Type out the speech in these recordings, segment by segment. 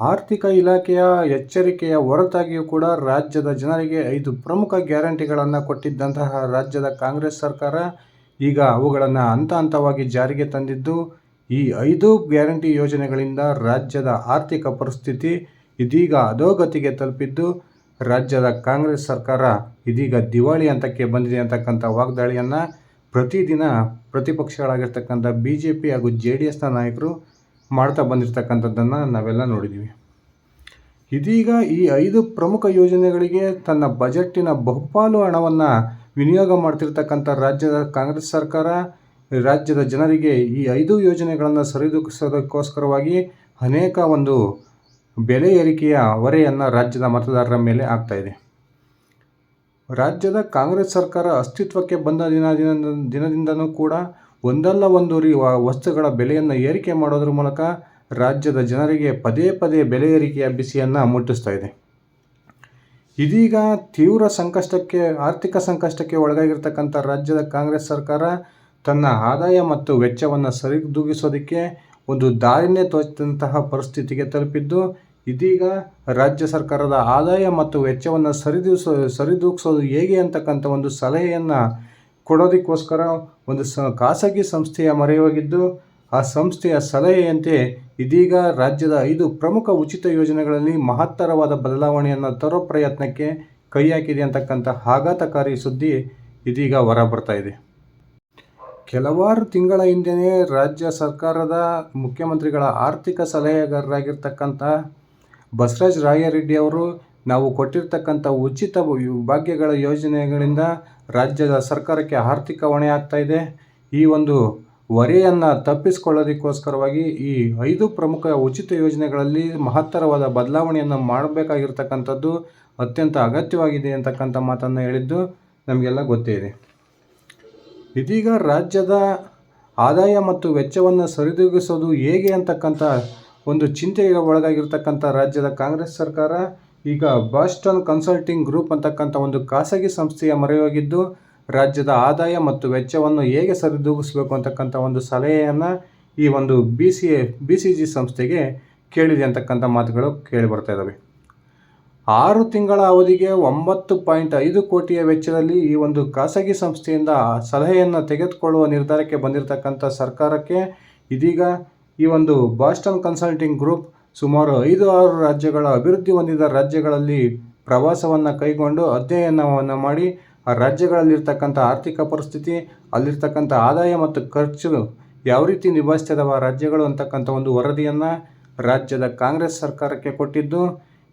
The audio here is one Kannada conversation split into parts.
ಆರ್ಥಿಕ ಇಲಾಖೆಯ ಎಚ್ಚರಿಕೆಯ ಹೊರತಾಗಿಯೂ ಕೂಡ ರಾಜ್ಯದ ಜನರಿಗೆ ಐದು ಪ್ರಮುಖ ಗ್ಯಾರಂಟಿಗಳನ್ನು ಕೊಟ್ಟಿದ್ದಂತಹ ರಾಜ್ಯದ ಕಾಂಗ್ರೆಸ್ ಸರ್ಕಾರ ಈಗ ಅವುಗಳನ್ನು ಹಂತ ಹಂತವಾಗಿ ಜಾರಿಗೆ ತಂದಿದ್ದು, ಈ ಐದು ಗ್ಯಾರಂಟಿ ಯೋಜನೆಗಳಿಂದ ರಾಜ್ಯದ ಆರ್ಥಿಕ ಪರಿಸ್ಥಿತಿ ಇದೀಗ ಅಧೋಗತಿಗೆ ತಲುಪಿದ್ದು, ರಾಜ್ಯದ ಕಾಂಗ್ರೆಸ್ ಸರ್ಕಾರ ಇದೀಗ ದಿವಾಳಿ ಹಂತಕ್ಕೆ ಬಂದಿದೆ ಅಂತಕ್ಕಂಥ ವಾಗ್ದಾಳಿಯನ್ನು ಪ್ರತಿದಿನ ಪ್ರತಿಪಕ್ಷಗಳಾಗಿರ್ತಕ್ಕಂಥ ಬಿ ಜೆ ಪಿ ಹಾಗೂ ಜೆ ಡಿ ಎಸ್ನ ನಾಯಕರು ಮಾಡ್ತಾ ಬಂದಿರತಕ್ಕಂಥದ್ದನ್ನು ನಾವೆಲ್ಲ ನೋಡಿದ್ದೀವಿ ಇದೀಗ ಈ ಐದು ಪ್ರಮುಖ ಯೋಜನೆಗಳಿಗೆ ತನ್ನ ಬಜೆಟ್ಟಿನ ಬಹುಪಾಲು ಹಣವನ್ನು ವಿನಿಯೋಗ ಮಾಡ್ತಿರ್ತಕ್ಕಂಥ ರಾಜ್ಯದ ಕಾಂಗ್ರೆಸ್ ಸರ್ಕಾರ, ರಾಜ್ಯದ ಜನರಿಗೆ ಈ ಐದು ಯೋಜನೆಗಳನ್ನು ಸರಿದೂಗಿಸೋದಕ್ಕೋಸ್ಕರವಾಗಿ ಅನೇಕ ಒಂದು ಬೆಲೆ ಏರಿಕೆಯ ಹೊರೆಯನ್ನು ರಾಜ್ಯದ ಮತದಾರರ ಮೇಲೆ ಆಗ್ತಾಯಿದೆ ರಾಜ್ಯದ ಕಾಂಗ್ರೆಸ್ ಸರ್ಕಾರ ಅಸ್ತಿತ್ವಕ್ಕೆ ಬಂದ ದಿನ ದಿನ ದಿನದಿಂದನೂ ಕೂಡ ಒಂದಲ್ಲ ಒಂದು ರೀ ವಸ್ತುಗಳ ಬೆಲೆಯನ್ನು ಏರಿಕೆ ಮಾಡೋದ್ರ ಮೂಲಕ ರಾಜ್ಯದ ಜನರಿಗೆ ಪದೇ ಪದೇ ಬೆಲೆ ಏರಿಕೆಯ ಬಿಸಿಯನ್ನು ಮುಟ್ಟಿಸ್ತಾ ಇದೆ. ಇದೀಗ ತೀವ್ರ ಸಂಕಷ್ಟಕ್ಕೆ, ಆರ್ಥಿಕ ಸಂಕಷ್ಟಕ್ಕೆ ಒಳಗಾಗಿರ್ತಕ್ಕಂಥ ರಾಜ್ಯದ ಕಾಂಗ್ರೆಸ್ ಸರ್ಕಾರ ತನ್ನ ಆದಾಯ ಮತ್ತು ವೆಚ್ಚವನ್ನು ಸರಿದೂಗಿಸೋದಕ್ಕೆ ಒಂದು ದಾರಿನೇ ತೋಚಿದಂತಹ ಪರಿಸ್ಥಿತಿಗೆ ತಲುಪಿದ್ದು, ಇದೀಗ ರಾಜ್ಯ ಸರ್ಕಾರದ ಆದಾಯ ಮತ್ತು ವೆಚ್ಚವನ್ನು ಸರಿದೂಗಿಸೋ ಸರಿದೂಗಿಸೋದು ಹೇಗೆ ಅಂತಕ್ಕಂಥ ಒಂದು ಸಲಹೆಯನ್ನು ಕೊಡೋದಕ್ಕೋಸ್ಕರ ಒಂದು ಸ ಖಾಸಗಿ ಸಂಸ್ಥೆಯ ಮೊರೆ ಹೋಗಿದ್ದು ಆ ಸಂಸ್ಥೆಯ ಸಲಹೆಯಂತೆ ಇದೀಗ ರಾಜ್ಯದ ಐದು ಪ್ರಮುಖ ಉಚಿತ ಯೋಜನೆಗಳಲ್ಲಿ ಮಹತ್ತರವಾದ ಬದಲಾವಣೆಯನ್ನು ತರೋ ಪ್ರಯತ್ನಕ್ಕೆ ಕೈ ಹಾಕಿದೆ ಅಂತಕ್ಕಂಥ ಆಘಾತಕಾರಿ ಸುದ್ದಿ ಇದೀಗ ಹೊರಬರ್ತಾ ಇದೆ. ಕೆಲವಾರು ತಿಂಗಳ ಹಿಂದೆಯೇ ರಾಜ್ಯ ಸರ್ಕಾರದ ಮುಖ್ಯಮಂತ್ರಿಗಳ ಆರ್ಥಿಕ ಸಲಹೆಗಾರರಾಗಿರ್ತಕ್ಕಂಥ ಬಸವರಾಜ ರಾಯರೆಡ್ಡಿ ಅವರು ನಾವು ಕೊಟ್ಟಿರ್ತಕ್ಕಂಥ ಉಚಿತ ಭಾಗ್ಯಗಳ ಯೋಜನೆಗಳಿಂದ ರಾಜ್ಯದ ಸರ್ಕಾರಕ್ಕೆ ಆರ್ಥಿಕ ಹೊಣೆ ಆಗ್ತಾ ಇದೆ. ಈ ಒಂದು ಹೊರೆಯನ್ನು ತಪ್ಪಿಸಿಕೊಳ್ಳೋದಕ್ಕೋಸ್ಕರವಾಗಿ ಈ ಐದು ಪ್ರಮುಖ ಉಚಿತ ಯೋಜನೆಗಳಲ್ಲಿ ಮಹತ್ತರವಾದ ಬದಲಾವಣೆಯನ್ನು ಮಾಡಬೇಕಾಗಿರ್ತಕ್ಕಂಥದ್ದು ಅತ್ಯಂತ ಅಗತ್ಯವಾಗಿದೆ ಅಂತಕ್ಕಂಥ ಮಾತನ್ನು ಹೇಳಿದ್ದು ನಮಗೆಲ್ಲ ಗೊತ್ತೇ ಇದೆ. ಇದೀಗ ರಾಜ್ಯದ ಆದಾಯ ಮತ್ತು ವೆಚ್ಚವನ್ನು ಸರಿದೂಗಿಸೋದು ಹೇಗೆ ಅಂತಕ್ಕಂಥ ಒಂದು ಚಿಂತೆಗೆ ಒಳಗಾಗಿರ್ತಕ್ಕಂಥ ರಾಜ್ಯದ ಕಾಂಗ್ರೆಸ್ ಸರ್ಕಾರ ಈಗ ಬಾಸ್ಟನ್ ಕನ್ಸಲ್ಟಿಂಗ್ ಗ್ರೂಪ್ ಅಂತಕ್ಕಂಥ ಒಂದು ಖಾಸಗಿ ಸಂಸ್ಥೆಯ ಮರೆಯಾಗಿದ್ದು, ರಾಜ್ಯದ ಆದಾಯ ಮತ್ತು ವೆಚ್ಚವನ್ನು ಹೇಗೆ ಸರಿದೂಗಿಸಬೇಕು ಅಂತಕ್ಕಂಥ ಒಂದು ಸಲಹೆಯನ್ನು ಈ ಒಂದು B C A B C G ಸಂಸ್ಥೆಗೆ ಕೇಳಿದೆ ಅಂತಕ್ಕಂಥ ಮಾತುಗಳು ಕೇಳಿ ಬರ್ತಾ ಇದ್ದಾವೆ ಆರು ತಿಂಗಳ ಅವಧಿಗೆ ಒಂಬತ್ತು ಪಾಯಿಂಟ್ ಐದು ಕೋಟಿಯ ವೆಚ್ಚದಲ್ಲಿ ಈ ಒಂದು ಖಾಸಗಿ ಸಂಸ್ಥೆಯಿಂದ ಸಲಹೆಯನ್ನು ತೆಗೆದುಕೊಳ್ಳುವ ನಿರ್ಧಾರಕ್ಕೆ ಬಂದಿರತಕ್ಕಂಥ ಸರ್ಕಾರಕ್ಕೆ ಇದೀಗ ಈ ಒಂದು ಬಾಸ್ಟನ್ ಕನ್ಸಲ್ಟಿಂಗ್ ಗ್ರೂಪ್ ಸುಮಾರು ಐದು ಆರು ರಾಜ್ಯಗಳ ಅಭಿವೃದ್ಧಿ ಹೊಂದಿದ ರಾಜ್ಯಗಳಲ್ಲಿ ಪ್ರವಾಸವನ್ನು ಕೈಗೊಂಡು ಅಧ್ಯಯನವನ್ನು ಮಾಡಿ, ಆ ರಾಜ್ಯಗಳಲ್ಲಿರ್ತಕ್ಕಂಥ ಆರ್ಥಿಕ ಪರಿಸ್ಥಿತಿ, ಅಲ್ಲಿರ್ತಕ್ಕಂಥ ಆದಾಯ ಮತ್ತು ಖರ್ಚು ಯಾವ ರೀತಿ ನಿಭಾಯಿಸ್ತದವ ರಾಜ್ಯಗಳು ಅಂತಕ್ಕಂಥ ಒಂದು ವರದಿಯನ್ನು ರಾಜ್ಯದ ಕಾಂಗ್ರೆಸ್ ಸರ್ಕಾರಕ್ಕೆ ಕೊಟ್ಟಿದ್ದು,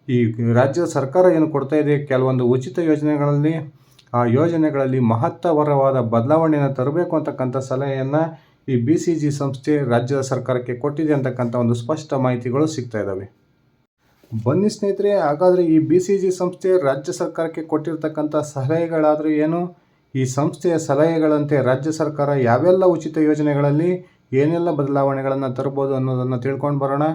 ಈ ರಾಜ್ಯದ ಸರ್ಕಾರ ಏನು ಕೊಡ್ತಾ ಇದೆ, ಕೆಲವೊಂದು ಉಚಿತ ಯೋಜನೆಗಳಲ್ಲಿ, ಆ ಯೋಜನೆಗಳಲ್ಲಿ ಮಹತ್ತರವಾದ ಬದಲಾವಣೆಯನ್ನು ತರಬೇಕು ಅಂತಕ್ಕಂಥ ಸಲಹೆಯನ್ನು ಈ ಬಿ ಸಿ ಜಿ ಸಂಸ್ಥೆ ರಾಜ್ಯದ ಸರ್ಕಾರಕ್ಕೆ ಕೊಟ್ಟಿದೆ ಅಂತಕ್ಕಂಥ ಒಂದು ಸ್ಪಷ್ಟ ಮಾಹಿತಿಗಳು ಸಿಗ್ತಾ ಇದ್ದಾವೆ ಬನ್ನಿ ಸ್ನೇಹಿತರೆ, ಹಾಗಾದರೆ ಈ ಬಿ ಸಿ ಜಿ ಸಂಸ್ಥೆ ರಾಜ್ಯ ಸರ್ಕಾರಕ್ಕೆ ಕೊಟ್ಟಿರ್ತಕ್ಕಂಥ ಸಲಹೆಗಳಾದರೂ ಏನು? ಈ ಸಂಸ್ಥೆಯ ಸಲಹೆಗಳಂತೆ ರಾಜ್ಯ ಸರ್ಕಾರ ಯಾವೆಲ್ಲ ಉಚಿತ ಯೋಜನೆಗಳಲ್ಲಿ ಏನೆಲ್ಲ ಬದಲಾವಣೆಗಳನ್ನು ತರ್ಬೋದು ಅನ್ನೋದನ್ನು ತಿಳ್ಕೊಂಡು ಬರೋಣ.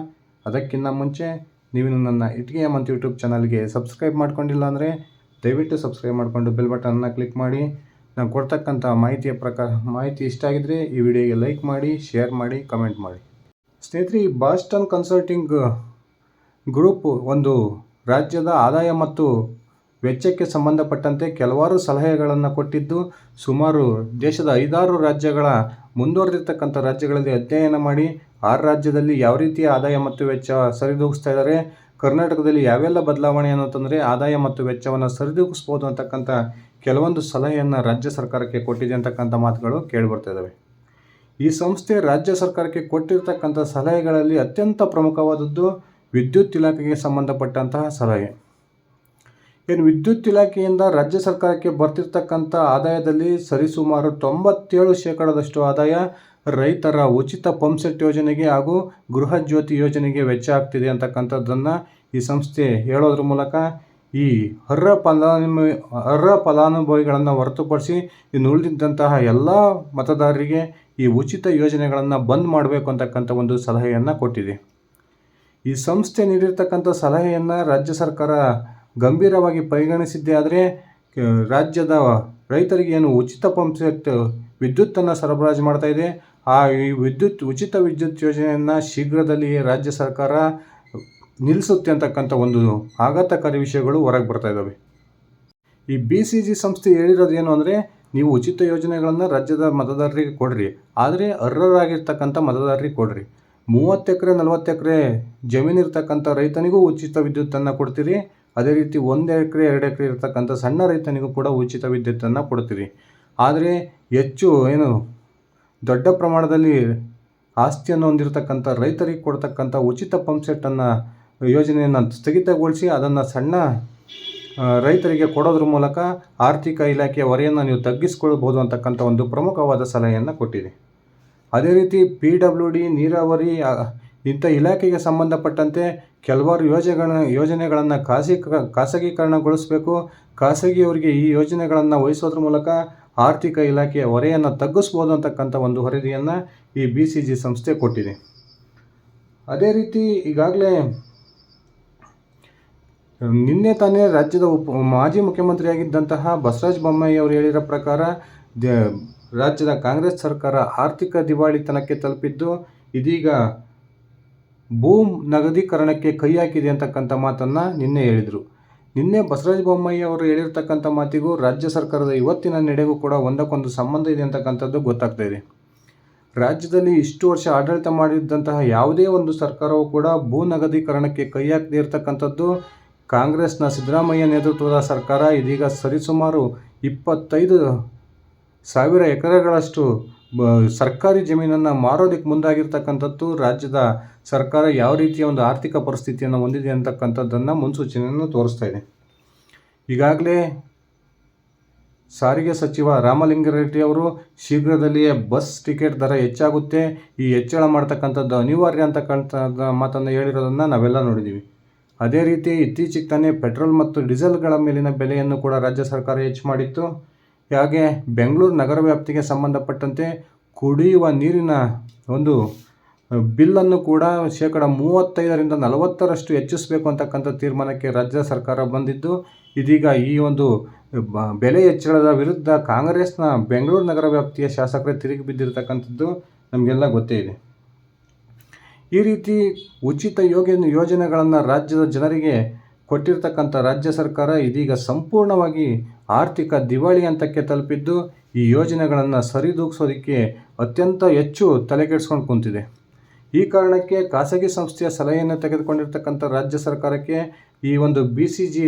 ಅದಕ್ಕಿಂತ ಮುಂಚೆ ನೀವು ನನ್ನ ಇಟ್ಗೆ ಮಂತ್ ಯೂಟ್ಯೂಬ್ ಚಾನಲ್ಗೆ ಸಬ್ಸ್ಕ್ರೈಬ್ ಮಾಡ್ಕೊಂಡಿಲ್ಲ ಅಂದರೆ ದಯವಿಟ್ಟು ಸಬ್ಸ್ಕ್ರೈಬ್ ಮಾಡಿಕೊಂಡು ಬೆಲ್ ಬಟನ್ನ ಕ್ಲಿಕ್ ಮಾಡಿ. ನಾನು ಕೊಡ್ತಕ್ಕಂಥ ಮಾಹಿತಿಯ ಪ್ರಕಾರ, ಮಾಹಿತಿ ಇಷ್ಟ ಆಗಿದ್ದರೆ ಈ ವಿಡಿಯೋಗೆ ಲೈಕ್ ಮಾಡಿ, ಶೇರ್ ಮಾಡಿ, ಕಮೆಂಟ್ ಮಾಡಿ. ಸ್ನೇಹಿತರೆ, ಈ ಬಾಸ್ಟನ್ ಕನ್ಸಲ್ಟಿಂಗ್ ಗ್ರೂಪ್ ಒಂದು ರಾಜ್ಯದ ಆದಾಯ ಮತ್ತು ವೆಚ್ಚಕ್ಕೆ ಸಂಬಂಧಪಟ್ಟಂತೆ ಕೆಲವಾರು ಸಲಹೆಗಳನ್ನು ಕೊಟ್ಟಿದ್ದು, ಸುಮಾರು ದೇಶದ ಐದಾರು ರಾಜ್ಯಗಳ ಮುಂದುವರೆದಿರ್ತಕ್ಕಂಥ ರಾಜ್ಯಗಳಲ್ಲಿ ಅಧ್ಯಯನ ಮಾಡಿ ಆ ರಾಜ್ಯದಲ್ಲಿ ಯಾವ ರೀತಿಯ ಆದಾಯ ಮತ್ತು ವೆಚ್ಚ ಸರಿದೂಗಿಸ್ತಾ ಇದ್ದಾರೆ ಕರ್ನಾಟಕದಲ್ಲಿ ಯಾವೆಲ್ಲ ಬದಲಾವಣೆ ಅಂತಂದರೆ ಆದಾಯ ಮತ್ತು ವೆಚ್ಚವನ್ನು ಸರಿದೂಗಿಸ್ಬೋದು ಅಂತಕ್ಕಂಥ ಕೆಲವೊಂದು ಸಲಹೆಯನ್ನು ರಾಜ್ಯ ಸರ್ಕಾರಕ್ಕೆ ಕೊಟ್ಟಿದೆ ಅಂತಕ್ಕಂಥ ಮಾತುಗಳು ಕೇಳಿಬರ್ತಿದ್ದಾವೆ ಈ ಸಂಸ್ಥೆ ರಾಜ್ಯ ಸರ್ಕಾರಕ್ಕೆ ಕೊಟ್ಟಿರತಕ್ಕಂಥ ಸಲಹೆಗಳಲ್ಲಿ ಅತ್ಯಂತ ಪ್ರಮುಖವಾದದ್ದು ವಿದ್ಯುತ್ ಇಲಾಖೆಗೆ ಸಂಬಂಧಪಟ್ಟಂತಹ ಸಲಹೆ. ಏನು ವಿದ್ಯುತ್ ಇಲಾಖೆಯಿಂದ ರಾಜ್ಯ ಸರ್ಕಾರಕ್ಕೆ ಬರ್ತಿರ್ತಕ್ಕಂಥ ಆದಾಯದಲ್ಲಿ ಸರಿಸುಮಾರು ತೊಂಬತ್ತೇಳು ಶೇಕಡದಷ್ಟು ಆದಾಯ ರೈತರ ಉಚಿತ ಪಂಪ್ಸೆಟ್ ಯೋಜನೆಗೆ ಹಾಗೂ ಗೃಹ ಯೋಜನೆಗೆ ವೆಚ್ಚ ಆಗ್ತಿದೆ ಅಂತಕ್ಕಂಥದ್ದನ್ನು ಈ ಸಂಸ್ಥೆ ಹೇಳೋದ್ರ ಮೂಲಕ ಈ ಅರ್ಹ ಫಲಾನುಭವಿ ಅರ್ಹ ಫಲಾನುಭವಿಗಳನ್ನು ಹೊರತುಪಡಿಸಿ ಇನ್ನು ಉಳಿದಿದ್ದಂತಹ ಎಲ್ಲ ಮತದಾರರಿಗೆ ಈ ಉಚಿತ ಯೋಜನೆಗಳನ್ನು ಬಂದ್ ಮಾಡಬೇಕು ಅಂತಕ್ಕಂಥ ಒಂದು ಸಲಹೆಯನ್ನು ಕೊಟ್ಟಿದೆ. ಈ ಸಂಸ್ಥೆ ನೀಡಿರ್ತಕ್ಕಂಥ ಸಲಹೆಯನ್ನು ರಾಜ್ಯ ಸರ್ಕಾರ ಗಂಭೀರವಾಗಿ ಪರಿಗಣಿಸಿದ್ದೇ ಆದರೆ ರಾಜ್ಯದ ರೈತರಿಗೆ ಏನು ಉಚಿತ ಪಂಪ್ ಸೆಟ್ ವಿದ್ಯುತ್ತನ್ನು ಸರಬರಾಜು ಮಾಡ್ತಾ ಇದೆ. ಆ ಈ ವಿದ್ಯುತ್, ಉಚಿತ ವಿದ್ಯುತ್ ಯೋಜನೆಯನ್ನು ಶೀಘ್ರದಲ್ಲಿ ರಾಜ್ಯ ಸರ್ಕಾರ ನಿಲ್ಲಿಸುತ್ತೆ ಅಂತಕ್ಕಂಥ ಒಂದು ಆಘಾತಕಾರಿ ವಿಷಯಗಳು ಹೊರಗೆ ಬರ್ತಾ ಇದ್ದಾವೆ. ಈ ಬಿ ಸಿ ಜಿ ಸಂಸ್ಥೆ ಹೇಳಿರೋದು ಏನು ಅಂದರೆ, ನೀವು ಉಚಿತ ಯೋಜನೆಗಳನ್ನು ರಾಜ್ಯದ ಮತದಾರರಿಗೆ ಕೊಡ್ರಿ, ಆದರೆ ಅರ್ಹರಾಗಿರ್ತಕ್ಕಂಥ ಮತದಾರರಿಗೆ ಕೊಡ್ರಿ. ಮೂವತ್ತು ಎಕರೆ, ನಲವತ್ತು ಎಕರೆ ಜಮೀನು ಇರ್ತಕ್ಕಂಥ ರೈತನಿಗೂ ಉಚಿತ ವಿದ್ಯುತ್ತನ್ನು ಕೊಡ್ತೀರಿ, ಅದೇ ರೀತಿ ಒಂದು ಎಕರೆ, ಎರಡು ಎಕರೆ ಇರ್ತಕ್ಕಂಥ ಸಣ್ಣ ರೈತನಿಗೂ ಕೂಡ ಉಚಿತ ವಿದ್ಯುತ್ತನ್ನು ಕೊಡ್ತೀರಿ. ಆದರೆ ಹೆಚ್ಚು ಏನು ದೊಡ್ಡ ಪ್ರಮಾಣದಲ್ಲಿ ಆಸ್ತಿಯನ್ನು ಹೊಂದಿರತಕ್ಕಂಥ ರೈತರಿಗೆ ಕೊಡ್ತಕ್ಕಂಥ ಉಚಿತ ಪಂಪ್ ಸೆಟ್ಟನ್ನು ಯೋಜನೆಯನ್ನು ಸ್ಥಗಿತಗೊಳಿಸಿ ಅದನ್ನು ಸಣ್ಣ ರೈತರಿಗೆ ಕೊಡೋದ್ರ ಮೂಲಕ ಆರ್ಥಿಕ ಇಲಾಖೆಯ ಹೊರೆಯನ್ನು ನೀವು ತಗ್ಗಿಸ್ಕೊಳ್ಬೋದು ಅಂತಕ್ಕಂಥ ಒಂದು ಪ್ರಮುಖವಾದ ಸಲಹೆಯನ್ನು ಕೊಟ್ಟಿದೆ. ಅದೇ ರೀತಿ ಪಿ ಡಬ್ಲ್ಯೂ ಡಿ, ನೀರಾವರಿ ಇಂಥ ಇಲಾಖೆಗೆ ಸಂಬಂಧಪಟ್ಟಂತೆ ಕೆಲವಾರು ಯೋಜನೆಗಳ ಯೋಜನೆಗಳನ್ನು ಖಾಸಗಿ, ಖಾಸಗೀಕರಣಗೊಳಿಸಬೇಕು. ಖಾಸಗಿಯವರಿಗೆ ಈ ಯೋಜನೆಗಳನ್ನು ವಹಿಸೋದ್ರ ಮೂಲಕ ಆರ್ಥಿಕ ಇಲಾಖೆಯ ಹೊರೆಯನ್ನು ತಗ್ಗಿಸ್ಬೋದು ಅಂತಕ್ಕಂಥ ಒಂದು ವರದಿಯನ್ನು ಈ ಬಿ ಸಿ ಜಿ ಸಂಸ್ಥೆ ಕೊಟ್ಟಿದೆ. ಅದೇ ರೀತಿ ಈಗಾಗಲೇ ನಿನ್ನೆ ತಾನೇ ರಾಜ್ಯದ ಉಪ, ಮಾಜಿ ಮುಖ್ಯಮಂತ್ರಿಯಾಗಿದ್ದಂತಹ ಬಸವರಾಜ ಬೊಮ್ಮಾಯಿ ಅವರು ಹೇಳಿರೋ ಪ್ರಕಾರ ದ ರಾಜ್ಯದ ಕಾಂಗ್ರೆಸ್ ಸರ್ಕಾರ ಆರ್ಥಿಕ ದಿವಾಳಿತನಕ್ಕೆ ತಲುಪಿದ್ದು ಇದೀಗ ಭೂ ನಗದೀಕರಣಕ್ಕೆ ಕೈ ಹಾಕಿದೆ ಅಂತಕ್ಕಂಥ ಮಾತನ್ನು ನಿನ್ನೆ ಹೇಳಿದರು. ನಿನ್ನೆ ಬಸವರಾಜ ಬೊಮ್ಮಾಯಿ ಅವರು ಹೇಳಿರ್ತಕ್ಕಂಥ ಮಾತಿಗೂ ರಾಜ್ಯ ಸರ್ಕಾರದ ಇವತ್ತಿನ ನಡೆಗೂ ಕೂಡ ಒಂದಕ್ಕೊಂದು ಸಂಬಂಧ ಇದೆ ಅಂತಕ್ಕಂಥದ್ದು ಗೊತ್ತಾಗ್ತಾ ಇದೆ. ರಾಜ್ಯದಲ್ಲಿ ಇಷ್ಟು ವರ್ಷ ಆಡಳಿತ ಮಾಡಿದ್ದಂತಹ ಯಾವುದೇ ಒಂದು ಸರ್ಕಾರವು ಕೂಡ ಭೂ ನಗದೀಕರಣಕ್ಕೆ ಕೈ ಹಾಕದೇ ಇರತಕ್ಕಂಥದ್ದು ಕಾಂಗ್ರೆಸ್ನ ಸಿದ್ದರಾಮಯ್ಯ ನೇತೃತ್ವದ ಸರ್ಕಾರ ಇದೀಗ ಸರಿಸುಮಾರು ಇಪ್ಪತ್ತೈದು ಸಾವಿರ ಎಕರೆಗಳಷ್ಟು ಸರ್ಕಾರಿ ಜಮೀನನ್ನು ಮಾರೋದಕ್ಕೆ ಮುಂದಾಗಿರ್ತಕ್ಕಂಥದ್ದು ರಾಜ್ಯದ ಸರ್ಕಾರ ಯಾವ ರೀತಿಯ ಒಂದು ಆರ್ಥಿಕ ಪರಿಸ್ಥಿತಿಯನ್ನು ಹೊಂದಿದೆ ಅಂತಕ್ಕಂಥದ್ದನ್ನು ಮುನ್ಸೂಚನೆಯನ್ನು ತೋರಿಸ್ತಾ ಇದೆ. ಈಗಾಗಲೇ ಸಾರಿಗೆ ಸಚಿವ ರಾಮಲಿಂಗಾರೆಡ್ಡಿ ಅವರು ಶೀಘ್ರದಲ್ಲಿಯೇ ಬಸ್ ಟಿಕೆಟ್ ದರ ಹೆಚ್ಚಾಗುತ್ತೆ. ಈ ಹೆಚ್ಚಳ ಮಾಡ್ತಕ್ಕಂಥದ್ದು ಅನಿವಾರ್ಯ ಅಂತಕ್ಕಂಥ ಮಾತನ್ನು ಹೇಳಿರೋದನ್ನು ನಾವೆಲ್ಲ ನೋಡಿದ್ದೀವಿ ಅದೇ ರೀತಿ ಇತ್ತೀಚೆಗೆ ತಾನೇ ಪೆಟ್ರೋಲ್ ಮತ್ತು ಡೀಸೆಲ್ಗಳ ಮೇಲಿನ ಬೆಲೆಯನ್ನು ಕೂಡ ರಾಜ್ಯ ಸರ್ಕಾರ ಹೆಚ್ಚು ಮಾಡಿತ್ತು. ಹಾಗೆ ಬೆಂಗಳೂರು ನಗರ ವ್ಯಾಪ್ತಿಗೆ ಸಂಬಂಧಪಟ್ಟಂತೆ ಕುಡಿಯುವ ನೀರಿನ ಒಂದು ಬಿಲ್ಲನ್ನು ಕೂಡ ಶೇಕಡ ಮೂವತ್ತೈದರಿಂದ ನಲವತ್ತರಷ್ಟು ಹೆಚ್ಚಿಸಬೇಕು ಅಂತಕ್ಕಂಥ ತೀರ್ಮಾನಕ್ಕೆ ರಾಜ್ಯ ಸರ್ಕಾರ ಬಂದಿದ್ದು, ಇದೀಗ ಈ ಒಂದು ಬೆಲೆ ಹೆಚ್ಚಳದ ವಿರುದ್ಧ ಕಾಂಗ್ರೆಸ್ನ ಬೆಂಗಳೂರು ನಗರ ವ್ಯಾಪ್ತಿಯ ಶಾಸಕರೇ ತಿರುಗಿ ಬಿದ್ದಿರತಕ್ಕಂಥದ್ದು ನಮಗೆಲ್ಲ ಗೊತ್ತೇ ಇದೆ. ಈ ರೀತಿ ಉಚಿತ ಯೋಗ ಯೋಜನೆಗಳನ್ನು ರಾಜ್ಯದ ಜನರಿಗೆ ಕೊಟ್ಟಿರ್ತಕ್ಕಂಥ ರಾಜ್ಯ ಸರ್ಕಾರ ಇದೀಗ ಸಂಪೂರ್ಣವಾಗಿ ಆರ್ಥಿಕ ದಿವಾಳಿ ಹಂತಕ್ಕೆ ತಲುಪಿದ್ದು, ಈ ಯೋಜನೆಗಳನ್ನು ಸರಿದೂಗಿಸೋದಕ್ಕೆ ಅತ್ಯಂತ ಹೆಚ್ಚು ತಲೆ ಕೆಡಿಸ್ಕೊಂಡು ಕುಂತಿದೆ. ಈ ಕಾರಣಕ್ಕೆ ಖಾಸಗಿ ಸಂಸ್ಥೆಯ ಸಲಹೆಯನ್ನು ತೆಗೆದುಕೊಂಡಿರ್ತಕ್ಕಂಥ ರಾಜ್ಯ ಸರ್ಕಾರಕ್ಕೆ ಈ ಒಂದು ಬಿ ಸಿ ಜಿ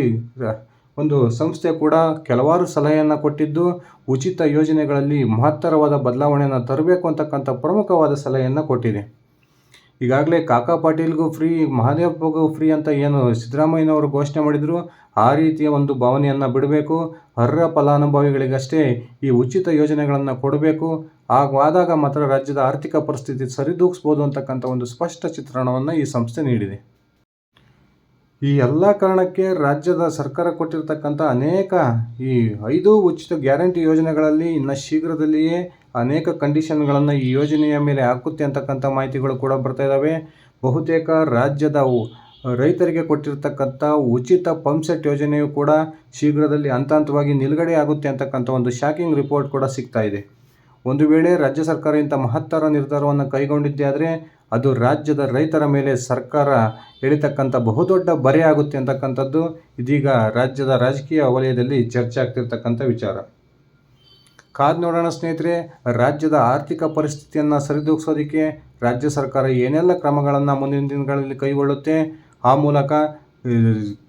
ಒಂದು ಸಂಸ್ಥೆ ಕೂಡ ಕೆಲವಾರು ಸಲಹೆಯನ್ನು ಕೊಟ್ಟಿದ್ದು, ಉಚಿತ ಯೋಜನೆಗಳಲ್ಲಿ ಮಹತ್ತರವಾದ ಬದಲಾವಣೆಯನ್ನು ತರಬೇಕು ಅಂತಕ್ಕಂಥ ಪ್ರಮುಖವಾದ ಸಲಹೆಯನ್ನು ಕೊಟ್ಟಿದೆ. ಈಗಾಗಲೇ ಕಾಕಾ ಪಾಟೀಲ್ಗೂ ಫ್ರೀ ಮಹಾದೇವಪ್ಪಗೂ ಫ್ರೀ ಅಂತ ಏನು ಸಿದ್ದರಾಮಯ್ಯನವರು ಘೋಷಣೆ ಮಾಡಿದರು, ಆ ರೀತಿಯ ಒಂದು ಭಾವನೆಯನ್ನು ಬಿಡಬೇಕು. ಅರ್ಹ ಫಲಾನುಭವಿಗಳಿಗಷ್ಟೇ ಈ ಉಚಿತ ಯೋಜನೆಗಳನ್ನು ಕೊಡಬೇಕು. ಆದಾಗ ಮಾತ್ರ ರಾಜ್ಯದ ಆರ್ಥಿಕ ಪರಿಸ್ಥಿತಿ ಸರಿದೂಗಿಸ್ಬೋದು ಅಂತಕ್ಕಂಥ ಒಂದು ಸ್ಪಷ್ಟ ಚಿತ್ರಣವನ್ನು ಈ ಸಂಸ್ಥೆ ನೀಡಿದೆ. ಈ ಎಲ್ಲ ಕಾರಣಕ್ಕೆ ರಾಜ್ಯದ ಸರ್ಕಾರ ಕೊಟ್ಟಿರತಕ್ಕಂಥ ಅನೇಕ ಈ ಐದು ಉಚಿತ ಗ್ಯಾರಂಟಿ ಯೋಜನೆಗಳಲ್ಲಿ ಇನ್ನು ಶೀಘ್ರದಲ್ಲಿಯೇ ಅನೇಕ ಕಂಡೀಷನ್ಗಳನ್ನು ಈ ಯೋಜನೆಯ ಮೇಲೆ ಹಾಕುತ್ತೆ ಅಂತಕ್ಕಂಥ ಮಾಹಿತಿಗಳು ಕೂಡ ಬರ್ತಾ ಇದ್ದಾವೆ ಬಹುತೇಕ ರಾಜ್ಯದ ರೈತರಿಗೆ ಕೊಟ್ಟಿರ್ತಕ್ಕಂಥ ಉಚಿತ ಪಂಪ್ಸೆಟ್ ಯೋಜನೆಯು ಕೂಡ ಶೀಘ್ರದಲ್ಲಿ ಹಂತ ಹಂತವಾಗಿ ನಿಲುಗಡೆ ಆಗುತ್ತೆ ಅಂತಕ್ಕಂಥ ಒಂದು ಶಾಕಿಂಗ್ ರಿಪೋರ್ಟ್ ಕೂಡ ಸಿಗ್ತಾ ಇದೆ. ಒಂದು ವೇಳೆ ರಾಜ್ಯ ಸರ್ಕಾರ ಇಂಥ ಮಹತ್ತರ ನಿರ್ಧಾರವನ್ನು ಕೈಗೊಂಡಿದ್ದೇ ಆದರೆ ಅದು ರಾಜ್ಯದ ರೈತರ ಮೇಲೆ ಸರ್ಕಾರ ಎಳಿತಕ್ಕಂಥ ಬಹುದೊಡ್ಡ ಬರೆ ಆಗುತ್ತೆ ಅಂತಕ್ಕಂಥದ್ದು ಇದೀಗ ರಾಜ್ಯದ ರಾಜಕೀಯ ವಲಯದಲ್ಲಿ ಚರ್ಚೆ ಆಗ್ತಿರ್ತಕ್ಕಂಥ ವಿಚಾರ. ಕಾದ್ ನೋಡೋಣ ಸ್ನೇಹಿತರೆ, ರಾಜ್ಯದ ಆರ್ಥಿಕ ಪರಿಸ್ಥಿತಿಯನ್ನು ಸರಿದೂಗಿಸೋದಕ್ಕೆ ರಾಜ್ಯ ಸರ್ಕಾರ ಏನೆಲ್ಲ ಕ್ರಮಗಳನ್ನು ಮುಂದಿನ ದಿನಗಳಲ್ಲಿ ಕೈಗೊಳ್ಳುತ್ತೆ? ಆ ಮೂಲಕ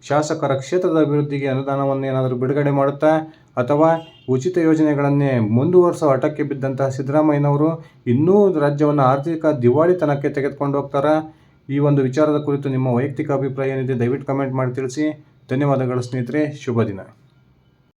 ಶಾಸಕರ ಕ್ಷೇತ್ರದ ಅಭಿವೃದ್ಧಿಗೆ ಅನುದಾನವನ್ನು ಏನಾದರೂ ಬಿಡುಗಡೆ ಮಾಡುತ್ತಾ? ಅಥವಾ ಉಚಿತ ಯೋಜನೆಗಳನ್ನೇ ಮುಂದುವರಿಸೋ ಹಠಕ್ಕೆ ಬಿದ್ದಂತಹ ಸಿದ್ದರಾಮಯ್ಯನವರು ಇನ್ನೂ ರಾಜ್ಯವನ್ನು ಆರ್ಥಿಕ ದಿವಾಳಿತನಕ್ಕೆ ತೆಗೆದುಕೊಂಡು ಹೋಗ್ತಾರೆ? ಈ ಒಂದು ವಿಚಾರದ ಕುರಿತು ನಿಮ್ಮ ವೈಯಕ್ತಿಕ ಅಭಿಪ್ರಾಯ ಏನಿದೆ ದಯವಿಟ್ಟು ಕಮೆಂಟ್ ಮಾಡಿ ತಿಳಿಸಿ. ಧನ್ಯವಾದಗಳು ಸ್ನೇಹಿತರೆ, ಶುಭ ದಿನ.